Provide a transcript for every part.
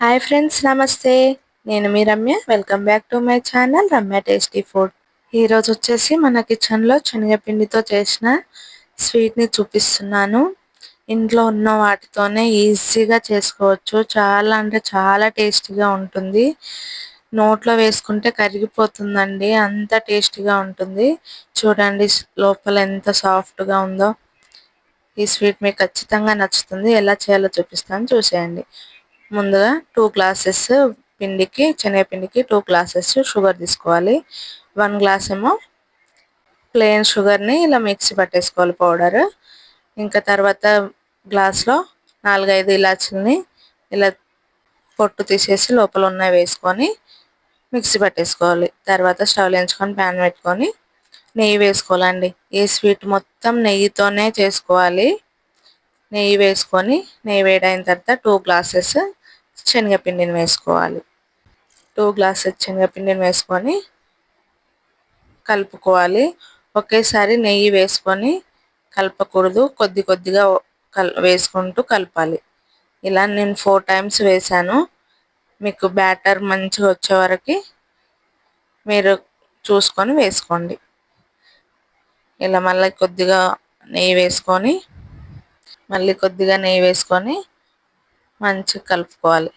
Hi friends నమస్తే. నేను మీ Ramya. Welcome back to my channel Ramya tasty food ఈరోజు వచ్చేసి మన కిచెన్లో శనగపిండితో చేసిన స్వీట్ని చూపిస్తున్నాను. ఇంట్లో ఉన్న వాటితోనే ఈజీగా చేసుకోవచ్చు. చాలా అంటే చాలా టేస్టీగా ఉంటుంది. నోట్లో వేసుకుంటే కరిగిపోతుందండి. అంత టేస్టీగా ఉంటుంది. చూడండి లోపల ఎంత సాఫ్ట్గా ఉందో. ఈ స్వీట్ మీకు ఖచ్చితంగా నచ్చుతుంది. ఎలా చేయాలో చూపిస్తాను. చూసేయండి. ముందుగా టూ గ్లాసెస్ పిండికి శనగపిండికి టూ గ్లాసెస్ షుగర్ తీసుకోవాలి. వన్ గ్లాస్ ఏమో ప్లెయిన్ షుగర్ని ఇలా మిక్సీ పట్టేసుకోవాలి పౌడర్ ఇంకా తర్వాత గ్లాస్లో నాలుగైదు ఇలాచీలని ఇలా పొట్టు తీసేసి లోపల ఉన్నవి వేసుకొని మిక్సీ పట్టేసుకోవాలి. తర్వాత స్టవ్ వేయించుకొని ప్యాన్ పెట్టుకొని నెయ్యి వేసుకోవాలండి. ఈ స్వీట్ మొత్తం నెయ్యితోనే చేసుకోవాలి. నెయ్యి వేసుకొని నెయ్యి వేడైన తర్వాత టూ గ్లాసెస్ శనగపిండిని వేసుకోవాలి. టూ గ్లాసెస్ శనగపిండిని వేసుకొని కలుపుకోవాలి. ఒకేసారి నెయ్యి వేసుకొని కలపకూడదు. కొద్ది కొద్దిగా కల్ వేసుకుంటూ కలపాలి. ఇలా నేను ఫోర్ టైమ్స్ వేసాను మీకు బ్యాటర్ మంచిగా వచ్చే వరకు మీరు చూసుకొని వేసుకోండి. ఇలా మళ్ళీ కొద్దిగా నెయ్యి వేసుకొని మళ్ళీ కొద్దిగా నెయ్యి వేసుకొని మంచిగా కలుపుకోవాలి.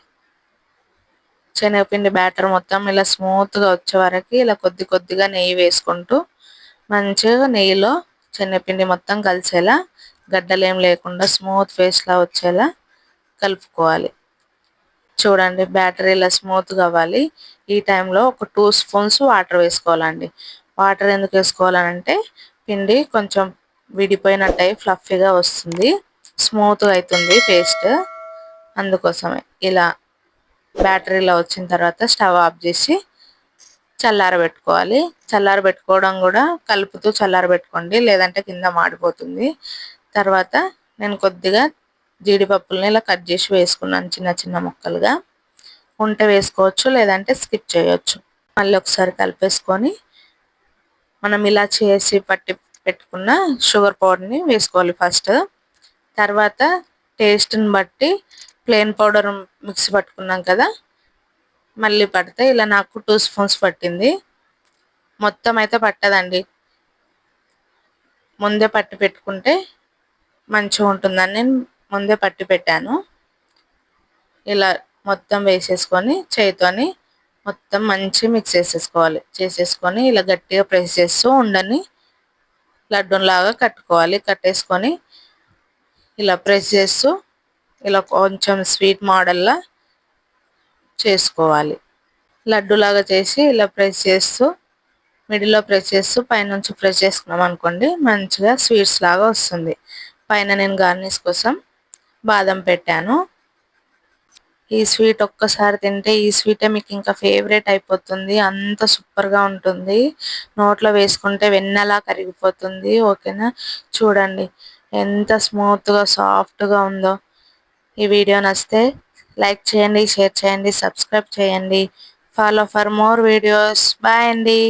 శనగపిండి బ్యాటర్ మొత్తం ఇలా స్మూత్గా వచ్చే వరకు ఇలా కొద్ది కొద్దిగా నెయ్యి వేసుకుంటూ మంచిగా నెయ్యిలో శనగపిండి మొత్తం కలిసేలా గడ్డలేం లేకుండా స్మూత్ ఫేస్లా వచ్చేలా కలుపుకోవాలి. చూడండి బ్యాటర్ ఇలా స్మూత్గా అవ్వాలి. ఈ టైంలో ఒక టూ స్పూన్స్ వాటర్ వేసుకోవాలండి. వాటర్ ఎందుకు వేసుకోవాలంటే పిండి కొంచెం విడిపోయినట్టయి ఫ్లఫీగా వస్తుంది. స్మూత్గా అవుతుంది పేస్ట్. అందుకోసమే. ఇలా బ్యాటరీలో వచ్చిన తర్వాత స్టవ్ ఆఫ్ చేసి చల్లారబెట్టుకోవాలి. చల్లారబెట్టుకోవడం కూడా కలుపుతూ చల్లారబెట్టుకోండి. లేదంటే కింద మాడిపోతుంది. తర్వాత నేను కొద్దిగా జీడిపప్పులని ఇలా కట్ చేసి వేసుకున్నాను చిన్న చిన్న ముక్కలుగా. ఉంటే వేసుకోవచ్చు లేదంటే స్కిప్ చేయొచ్చు. మళ్ళీ ఒకసారి కలిపేసుకొని మనం ఇలా చేసి పట్టి పెట్టుకున్న షుగర్ పౌడర్ని వేసుకోవాలి ఫస్ట్. తర్వాత టేస్ట్ని బట్టి ప్లెయిన్ పౌడర్ మిక్సీ పట్టుకున్నాం కదా మళ్ళీ పడితే ఇలా నాకు టూ స్పూన్స్ పట్టింది. మొత్తం అయితే పట్టదండి. ముందే పట్టి పెట్టుకుంటే మంచిగా ఉంటుందని నేను ముందే పట్టి పెట్టాను. ఇలా మొత్తం వేసేసుకొని చేయితోని మొత్తం మంచి మిక్స్ చేసేసుకోవాలి. చేసేసుకొని ఇలా గట్టిగా ప్రెస్ చేస్తూ ఉండని లడ్డూలాగా కట్టుకోవాలి. కట్టేసుకొని ఇలా ప్రెస్ చేస్తూ ఇలా కొంచెం స్వీట్ మోడల్లా చేసుకోవాలి. లడ్డులాగా చేసి ఇలా ప్రెస్ చేస్తూ మిడిల్లో ప్రెస్ చేస్తూ పైనుంచి ప్రెస్ చేసుకున్నాం అనుకోండి మంచిగా స్వీట్స్ లాగా వస్తుంది. పైన నేను గార్నిష్ కోసం బాదం పెట్టాను. ఈ స్వీట్ ఒక్కసారి తింటే ఈ స్వీటే మీకు ఇంకా ఫేవరెట్ అయిపోతుంది అంత సూపర్గా ఉంటుంది. నోట్లో వేసుకుంటే వెన్నలా కరిగిపోతుంది ఓకేనా? చూడండి ఎంత స్మూత్గా సాఫ్ట్గా ఉందో. ఈ వీడియో నచ్చితే లైక్ చేయండి షేర్ చేయండి సబ్స్క్రైబ్ చేయండి. Follow for more videos bye అండి.